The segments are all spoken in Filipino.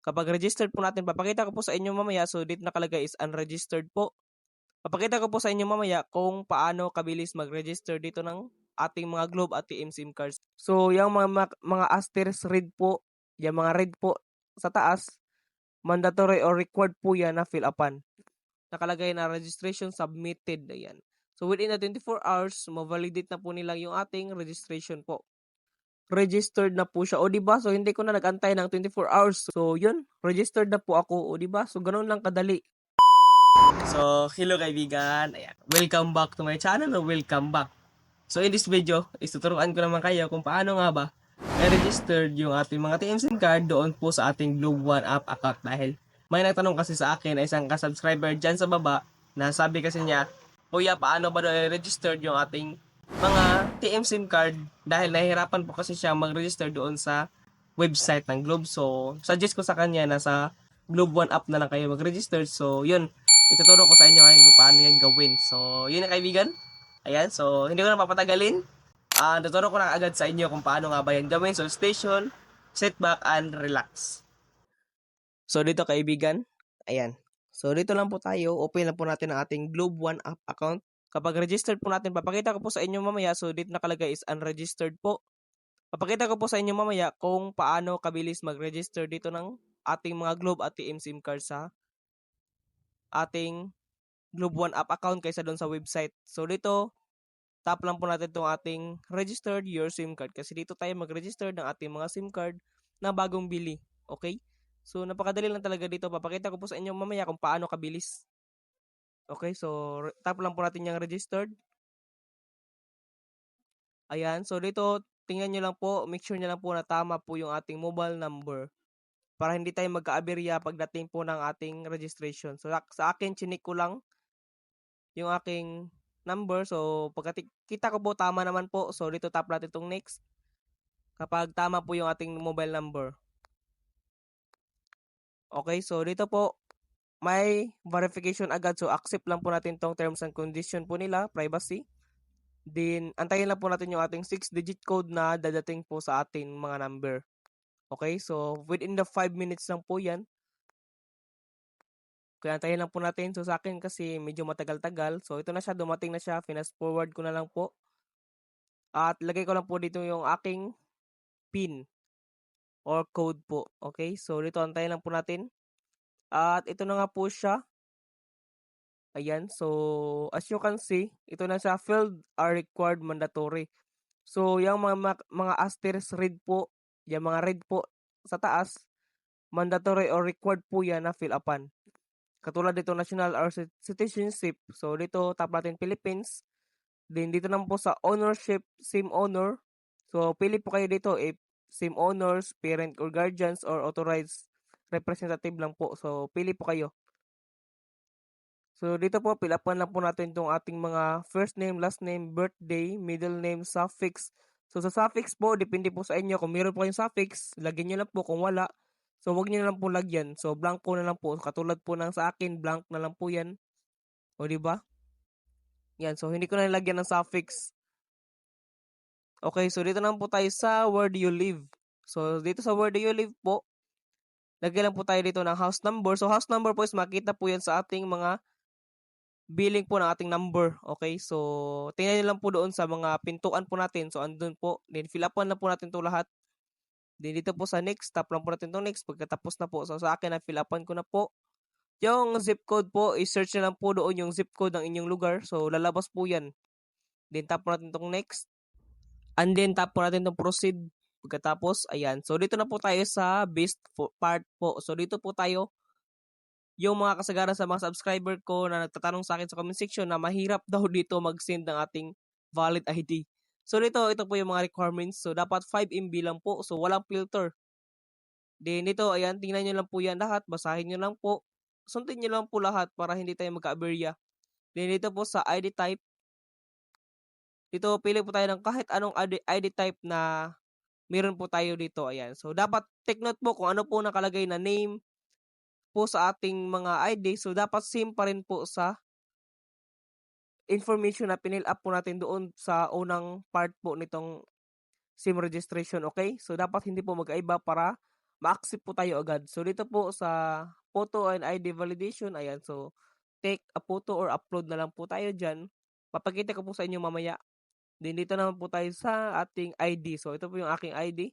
Kapag registered po natin, papakita ko po sa inyo mamaya. So, dito nakalagay is unregistered po. Papakita ko po sa inyo mamaya kung paano kabilis mag-register dito ng ating mga Globe at TM SIM cards. So, yung mga, mga, asterisk red po, yung mga red po sa taas, mandatory or required po yan na fill upan. Nakalagay na registration submitted. Ayan. So, within the 24 hours, ma-validate na po nila yung ating registration po. Registered na po siya. O, di ba? So, hindi ko na nag-antay ng 24 hours. So, yun. Registered na po ako. O, di ba? So, ganun lang kadali. So, hello kaibigan. Ayan. Welcome back to my channel or welcome back. So, in this video, is tuturuan ko naman kayo kung paano nga ba i-registered yung ating mga TM SIM card doon po sa ating Globe One app account dahil may nagtanong kasi sa akin na isang ka-subscriber dyan sa baba na sabi kasi niya, Kuya, paano ba daw i-registered yung ating mga TM SIM card dahil nahihirapan po kasi siya mag-register doon sa website ng Globe. So, suggest ko sa kanya na sa Globe One app na lang kayo mag-register. So, yun. Ituturo ko sa inyo ngayon kung paano yan gawin. So, yun na kaibigan. Ayan. So, hindi ko na papatagalin. Ah, tuturo ko na agad sa inyo kung paano nga ba yan gawin. So, station, sit back, and relax. So, dito kaibigan. Ayan. So, dito lang po tayo. Open lang po natin ang ating Globe One app account. Kapag registered po natin, papakita ko po sa inyo mamaya. So, dito nakalagay is unregistered po. Papakita ko po sa inyo mamaya kung paano kabilis mag-register dito ng ating mga Globe at TM SIM card sa ating Globe One app account kaysa doon sa website. So, dito, tap lang po natin itong ating registered your SIM card kasi dito tayo mag-register ng ating mga SIM card na bagong bili. Okay? So, napakadali lang talaga dito. Papakita ko po sa inyo mamaya kung paano kabilis. Okay, so tap lang po natin yung registered. Ayan, so dito, tingnan nyo lang po, make sure nyo lang po na tama po yung ating mobile number para hindi tayo magka-aberya pagdating po ng ating registration. So, sa akin, chinik ko lang yung aking number. So, pagkita ko po, tama naman po. So, dito tap natin itong next. Kapag tama po yung ating mobile number. Okay, so dito po, may verification agad. So, accept lang po natin tong terms and condition po nila, privacy. Then, antayin lang po natin yung ating 6-digit code na dadating po sa ating mga number. Okay, so within the 5 minutes lang po yan. Kaya antayin lang po natin. So, sa akin kasi medyo matagal-tagal. So, ito na siya. Dumating na siya. Fast forward ko na lang po. At lagay ko lang po dito yung aking PIN or code po. Okay, so dito antayin lang po natin. At ito na nga po siya. Ayan, so as you can see, ito na siya, filled are required mandatory. So, yung mga, mga asterisk red po, yung mga red po sa taas, mandatory or required po yan na fill upan. Katulad dito national or citizenship. So, dito tap natin Philippines. Then, dito naman po sa ownership, same owner. So, pili po kayo dito if same owners, parent or guardians, or authorized representative lang po. So, pili po kayo. So, dito po, pilapan lang po natin itong ating mga first name, last name, birthday, middle name, suffix. So, sa suffix po, depende po sa inyo. Kung meron po kayong suffix, lagyan nyo lang po. Kung wala, so wag nyo na lang po lagyan. So, blanco na lang po. Katulad po ng sa akin, blank na lang po yan. O, di ba? Yan. So, hindi ko na lagyan ng suffix. Okay, so dito naman po tayo sa where do you live. So, dito sa where do you live po, lagyan lang po tayo dito ng house number. So, house number po is makita po yan sa ating mga billing po ng ating number. Okay? So, tingnan niyo lang po doon sa mga pintuan po natin. So, andun po. Then, fill upan na po natin to lahat. Then, dito po sa next, tap lang po natin to next. Pagkatapos na po. So, sa akin, na fill upan ko na po. Yung zip code po, i-search na lang po doon yung zip code ng inyong lugar. So, lalabas po yan. Then, tap po natin tong next. And then, tap po natin tong proceed. Pagkatapos, ayan. So, dito na po tayo sa best part po. So, dito po tayo yung mga kasagaran sa mga subscriber ko na nagtatanong sa akin sa comment section na mahirap daw dito mag-send ng ating valid ID. So dito, ito po yung mga requirements. So dapat 5 MB lang po. So walang filter. Then dito, ayan, tingnan nyo lang po yan lahat. Basahin nyo lang po. Sundin nyo lang po lahat para hindi tayo magka-aberya. Then dito po sa ID type. Dito, pili po tayo ng kahit anong ID type na meron po tayo dito. Ayan. So dapat take note po kung ano po nakalagay na name, po sa ating mga ID. So, dapat same pa rin po sa information na pinil up po natin doon sa unang part po nitong SIM registration, okay? So, dapat hindi po magkaiba para ma-accept po tayo agad. So, dito po sa photo and ID validation, ayan. So, take a photo or upload na lang po tayo dyan. Papakita ko po sa inyo mamaya. Then, dito naman po tayo sa ating ID. So, ito po yung aking ID.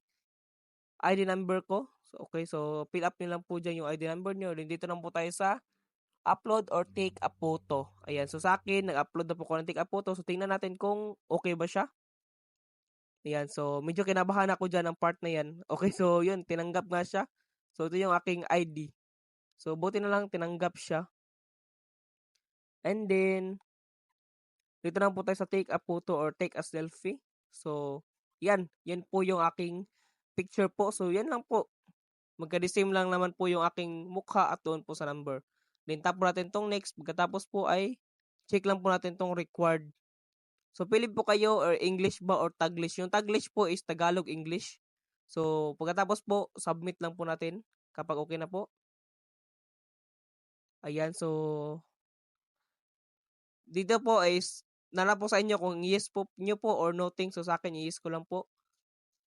ID number ko. So, okay. So, fill up nyo lang po dyan yung ID number nyo. Then, dito naman po tayo sa upload or take a photo. Ayan. So, sa akin, nag-upload na po ko ng take a photo. So, tingnan natin kung okay ba siya. Ayan. So, medyo kinabahan ako dyan ng part na yan. Okay. So, yun. Tinanggap nga siya. So, ito yung aking ID. So, buti na lang tinanggap siya. And then, dito na po tayo sa take a photo or take a selfie. So, yan. Yan po yung aking picture po. So, yan lang po. Magka-same lang naman po yung aking mukha at doon po sa number. Then, tap natin tong next. Pagkatapos po ay check lang po natin tong required. So, pili po kayo or English ba or Taglish. Yung Taglish po is Tagalog English. So, pagkatapos po, submit lang po natin kapag okay na po. Ayan, so dito po is nala po sa inyo kung yes po nyo po or nothing. So, sa akin, yes ko lang po.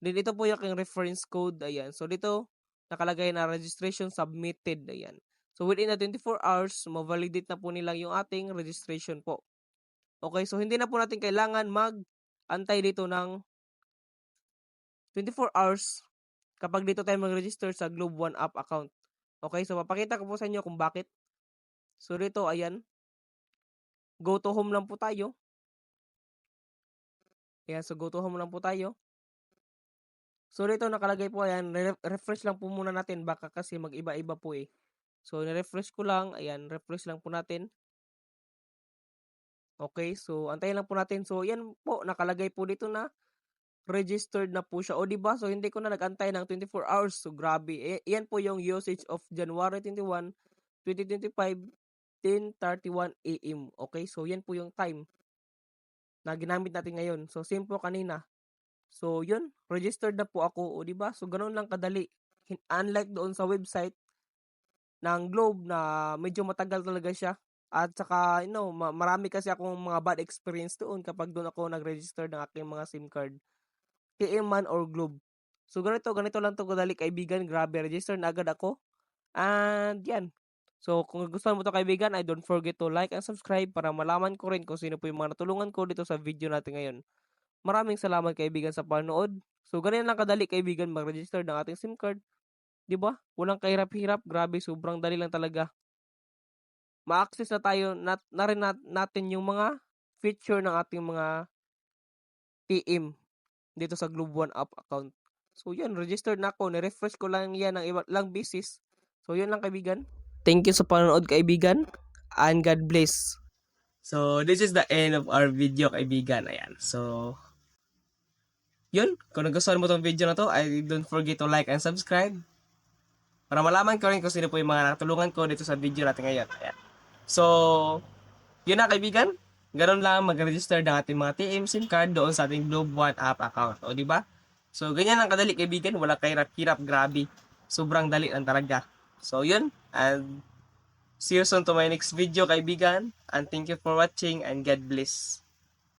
Then, ito po yung aking reference code. Ayan. So, dito, nakalagay na registration submitted. Ayan. So, within the 24 hours, ma-validate na po nila yung ating registration po. Okay, so hindi na po natin kailangan mag-antay dito ng 24 hours kapag dito tayo mag-register sa Globe One app account. Okay, so papakita ko po sa inyo kung bakit. So dito, ayan. Go to home lang po tayo. Ayan, so home lang po tayo. So dito nakalagay po, ayan, re- refresh lang po muna natin baka kasi mag-iba-iba po eh. So ni-refresh ko lang, ayan, refresh lang po natin. Okay, so antayin lang po natin. So yan po, nakalagay po dito na registered na po siya. O di ba? So hindi ko na nagantay ng 24 hours. So grabe. E, yan po yung usage of January 21, 2025, 10:31 AM. Okay? So yan po yung time na ginamit natin ngayon. So same po kanina. So yun, registered na po ako. O di ba? So ganoon lang kadali. Unlike doon sa website ng Globe na medyo matagal talaga siya. At saka, you know, ma- marami kasi akong mga bad experience doon kapag doon ako nag-register ng aking mga SIM card. TM man or Globe. So, ganito, ganito lang to kadali kaibigan. Grabe, register na agad ako. And, yan. So, kung gusto mo to kaibigan, I don't forget to like and subscribe para malaman ko rin kung sino po yung mga natulungan ko dito sa video natin ngayon. Maraming salamat kaibigan sa panood. So, ganyan lang kadali kaibigan mag-register ng ating SIM card. 'Di ba? Walang kahirap-hirap. Grabe, sobrang dali lang talaga ma-access na tayo na, na rin nat- natin yung mga feature ng ating mga TM dito sa Globe One app account. So yun, registered na ako. Ni-refresh ko lang yan ng iba lang basis. So yun lang kaibigan. Thank you sa panonood kaibigan. And God bless. So this is the end of our video kaibigan. Ayan. So yun, kung nagustuhan mo tong video na to, I don't forget to like and subscribe para malaman ko rin kung sino po yung mga natulungan ko dito sa video natin ngayon. Ayan. So, yun na kaibigan. Ganun lang mag-register ng ating mga TM SIM card doon sa ating Globe One app account. O, di ba? So, ganyan lang kadali kaibigan. Wala kahirap-hirap. Grabe. Sobrang dali lang talaga. So, yun. And see you soon to my next video kaibigan. And thank you for watching and God bless.